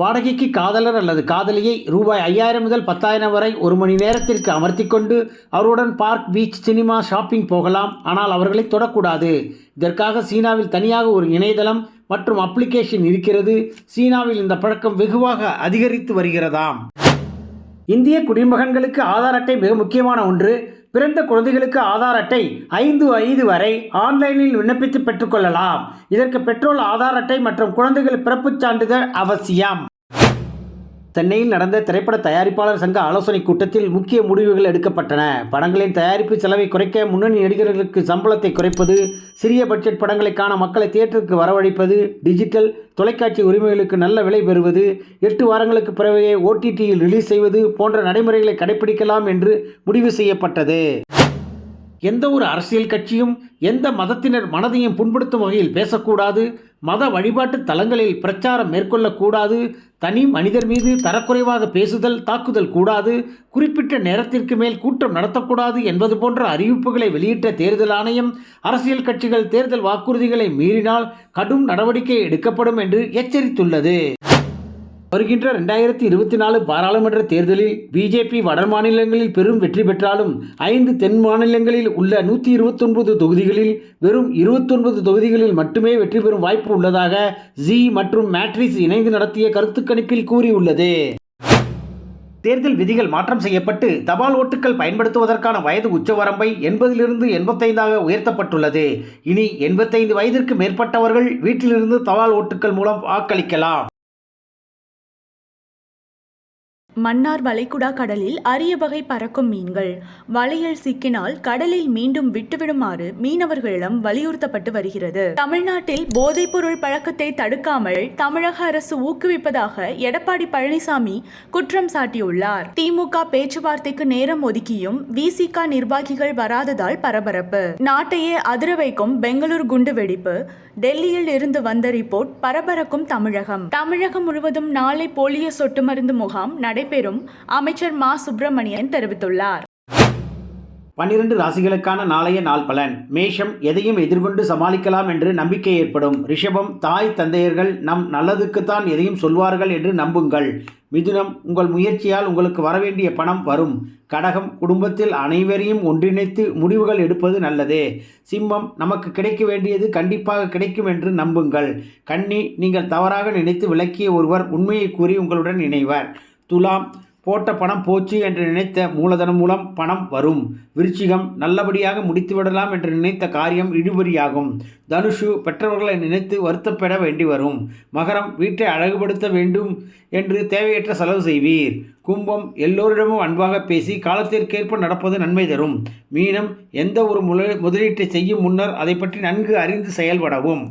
வாடகைக்கு காதலர் அல்லது காதலியை ரூபாய் ஐயாயிரம் முதல் பத்தாயிரம் வரை ஒரு மணி நேரத்திற்கு அமர்த்தி கொண்டு அவருடன் பார்க் பீச் சினிமா ஷாப்பிங் போகலாம். ஆனால் அவர்களை தொடக்கூடாது. இதற்காக சீனாவில் தனியாக ஒரு இணையதளம் மற்றும் அப்ளிகேஷன் இருக்கிறது. சீனாவில் இந்த பழக்கம் வெகுவாக அதிகரித்து வருகிறதாம். இந்திய குடிமகன்களுக்கு ஆதார் அட்டை மிக முக்கியமான ஒன்று. பிறந்த குழந்தைகளுக்கு ஆதார் அட்டை ஐந்து வயது வரை ஆன்லைனில் விண்ணப்பித்து பெற்றுக்கொள்ளலாம் இதற்கு பெட்ரோல் ஆதார் அட்டை மற்றும் குழந்தைகள் பிறப்புச் சான்றிதழ் அவசியம். சென்னையில் நடந்த திரைப்பட தயாரிப்பாளர் சங்க ஆலோசனைக் கூட்டத்தில் முக்கிய முடிவுகள் எடுக்கப்பட்டன. படங்களின் தயாரிப்பு செலவை குறைக்க முன்னணி நடிகர்களுக்கு சம்பளத்தை குறைப்பது சிறிய பட்ஜெட் படங்களை காண மக்களை தியேட்டருக்கு வரவழைப்பது டிஜிட்டல் தொலைக்காட்சி உரிமைகளுக்கு நல்ல விலை பெறுவது எட்டு வாரங்களுக்கு பிறகு ஓடிடியில் ரிலீஸ் செய்வது போன்ற நடைமுறைகளை கடைபிடிக்கலாம் என்று முடிவு செய்யப்பட்டது. எந்த ஒரு அரசியல் கட்சியும் எந்த மதத்தினர் மனதையும் புண்படுத்தும் வகையில் பேசக்கூடாது மத வழிபாட்டு தலங்களில் பிரச்சாரம் மேற்கொள்ளக்கூடாது தனி மனிதர் மீது தரக்குறைவாக பேசுதல் தாக்குதல் கூடாது குறிப்பிட்ட நேரத்திற்கு மேல் கூட்டம் நடத்தக்கூடாது என்பது போன்ற அறிவிப்புகளை வெளியிட்ட தேர்தல் ஆணையம் அரசியல் கட்சிகள் தேர்தல் வாக்குறுதிகளை மீறினால் கடும் நடவடிக்கை எடுக்கப்படும் என்று எச்சரித்துள்ளது. வருகின்ற ரெண்டாயிரத்தி இருபத்தி நாலு பாராளுமன்ற தேர்தலில் பிஜேபி வட மாநிலங்களில் பெரும் வெற்றி பெற்றாலும் ஐந்து தென் மாநிலங்களில் உள்ள நூற்றி இருபத்தொன்பது தொகுதிகளில் வெறும் இருபத்தொன்பது தொகுதிகளில் மட்டுமே வெற்றி பெறும் வாய்ப்பு உள்ளதாக ஜி மற்றும் மேட்ரிஸ் இணைந்து நடத்திய கருத்து கணிப்பில் கூறியுள்ளது. தேர்தல் விதிகள் மாற்றம் செய்யப்பட்டு தபால் ஓட்டுகள் பயன்படுத்துவதற்கான வயது உச்சவரம்பை எண்பதிலிருந்து எண்பத்தைந்தாக உயர்த்தப்பட்டுள்ளது. இனி எண்பத்தைந்து வயதிற்கு மேற்பட்டவர்கள் வீட்டிலிருந்து தபால் ஓட்டுகள் மூலம் வாக்களிக்கலாம். மன்னார் வளைகுடா கடலில் அரிய வகை பறக்கும் மீன்கள். வலையில் சிக்கினால் கடலில் மீண்டும் விட்டுவிடுமாறு மீனவர்களிடம் வலியுறுத்தப்பட்டு வருகிறது. தமிழ்நாட்டில் போதைப்பொருள் பழக்கத்தை தடுக்காமல் தமிழக அரசு ஊக்குவிப்பதாக எடப்பாடி பழனிசாமி குற்றம் சாட்டியுள்ளார். திமுக பேச்சுவார்த்தைக்கு நேரம் ஒதுக்கியும் விசிக நிர்வாகிகள் வராததால் பரபரப்பு. நாட்டையே அதிர வைக்கும் பெங்களூர் குண்டு வெடிப்பு. டெல்லியில் இருந்து வந்த ரிப்போர்ட் பரபரக்கும் தமிழகம். தமிழகம் முழுவதும் நாளை போலியோ சொட்டு மருந்து முகாம் நடைபெறும் அமைச்சர் மா. சுப்பிரமணியன் தெரிவித்துள்ளார். பன்னிரண்டு ராசிகளுக்கான நாளைய நாள் பலன். மேஷம் எதையும் எதிர்கொண்டு சமாளிக்கலாம் என்று நம்பிக்கை ஏற்படும். ரிஷபம் தாய் தந்தையர்கள் நம் நல்லதுக்குத்தான் எதையும் சொல்வார்கள் என்று நம்புங்கள். மிதுனம் உங்கள் முயற்சியால் உங்களுக்கு வரவேண்டிய பணம் வரும். கடகம் குடும்பத்தில் அனைவரையும் ஒன்றிணைத்து முடிவுகள் எடுப்பது நல்லது. சிம்மம் நமக்கு கிடைக்க வேண்டியது கண்டிப்பாக கிடைக்கும் என்று நம்புங்கள். கன்னி நீங்கள் தவறாக நினைத்து விளக்கிய ஒருவர் உண்மையை கூறி உங்களுடன் இணைவர். துலாம் போட்ட பணம் போச்சு என்று நினைத்த மூலதனம் மூலம் பணம் வரும். விருச்சிகம் நல்லபடியாக முடித்துவிடலாம் என்று நினைத்த காரியம் இழுபறியாகும். தனுஷு பெற்றவர்களை நினைத்து வருத்தப்பட வேண்டி வரும். மகரம் வீட்டை அழகுபடுத்த வேண்டும் என்று தேவையற்ற செலவு செய்வீர். கும்பம் எல்லோரிடமும் அன்பாக பேசி காலத்திற்கேற்ப நடப்பது நன்மை தரும். மீனம் எந்த ஒரு முதலீட்டை செய்யும் முன்னர் அதை பற்றி நன்கு அறிந்து செயல்படவும்.